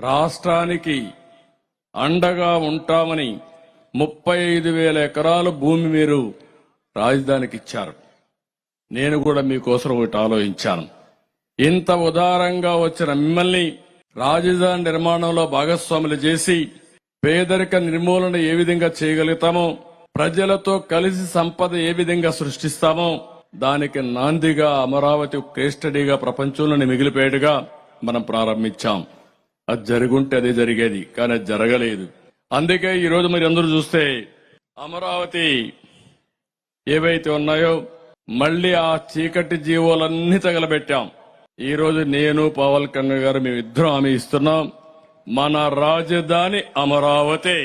రాష్ట్రానికి అండగా ఉంటామని ముప్పై ఐదు వేల ఎకరాల భూమి మీరు రాజధానికి ఇచ్చారు నేను కూడా మీకోసం ఒకటి ఆలోచించాను. ఇంత ఉదారంగా వచ్చిన మిమ్మల్ని రాజధాని నిర్మాణంలో భాగస్వాములు చేసి పేదరిక నిర్మూలన ఏ విధంగా చేయగలుగుతామో ప్రజలతో కలిసి సంపద ఏ విధంగా సృష్టిస్తామో దానికి నాందిగా అమరావతి కేస్టడీగా ప్రపంచంలోని మిగిలిపోయేట్టుగా మనం ప్రారంభించాం. అది జరుగుంటే అదే జరిగేది కానీ అది జరగలేదు. అందుకే ఈరోజు మరి మీరు అందరూ చూస్తే అమరావతి ఏవైతే ఉన్నాయో మళ్ళీ ఆ చీకటి జీవోలన్నీ తగలబెట్టాం. ఈరోజు నేను పవన్ కళ్యాణ్ గారు మేమిద్దరం హామీ ఇస్తున్నాం మన రాజధాని అమరావతి.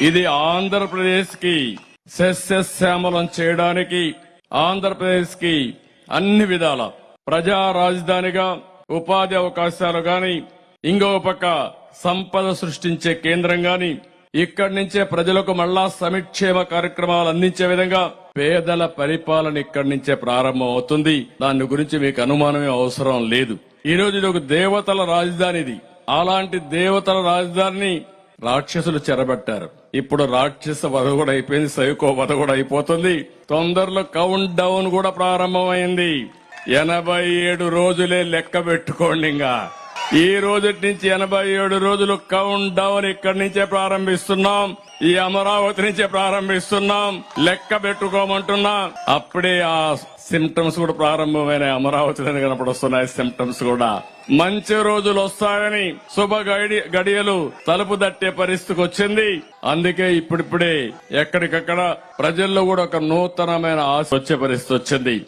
ఇది ఆంధ్రప్రదేశ్కి సస్యశ్యామలం చేయడానికి ఆంధ్రప్రదేశ్కి అన్ని విధాల ప్రజా రాజధానిగా ఉపాధి అవకాశాలు గాని ఇంకో పక్క సంపద సృష్టించే కేంద్రం గాని ఇక్కడి నుంచే ప్రజలకు మళ్ళా సమిక్షేమ కార్యక్రమాలు అందించే విధంగా పేదల పరిపాలన ఇక్కడి నుంచే ప్రారంభం అవుతుంది. దాని గురించి మీకు అనుమానమే అవసరం లేదు. ఈ రోజు ఇది ఒక దేవతల రాజధాని ఇది. అలాంటి దేవతల రాజధానిని రాక్షసులు చెరబట్టారు. ఇప్పుడు రాక్షస వధ కూడా అయిపోయింది సైకో వధ కూడా అయిపోతుంది. తొందరలో కౌంట్ డౌన్ కూడా ప్రారంభమైంది. ఎనభై ఏడు రోజులే లెక్క పెట్టుకోండి ఇంకా. ఈ రోజు నుంచి ఎనభై ఏడు రోజులు కౌంట్ డౌన్ ఇక్కడి నుంచే ప్రారంభిస్తున్నాం. ఈ అమరావతి నుంచే ప్రారంభిస్తున్నాం. లెక్క పెట్టుకోమంటున్నా. అప్పుడే ఆ సిమ్టమ్స్ కూడా ప్రారంభమైన అమరావతిలోనే కనపడొస్తున్నాయి సిమ్టమ్స్ కూడా. మంచి రోజులు వస్తాయని శుభ గడి గడియలు తలుపు దట్టే పరిస్థితికి వచ్చింది. అందుకే ఇప్పుడిప్పుడే ఎక్కడికక్కడ ప్రజల్లో కూడా ఒక నూతనమైన ఆశ వచ్చే పరిస్థితి వచ్చింది.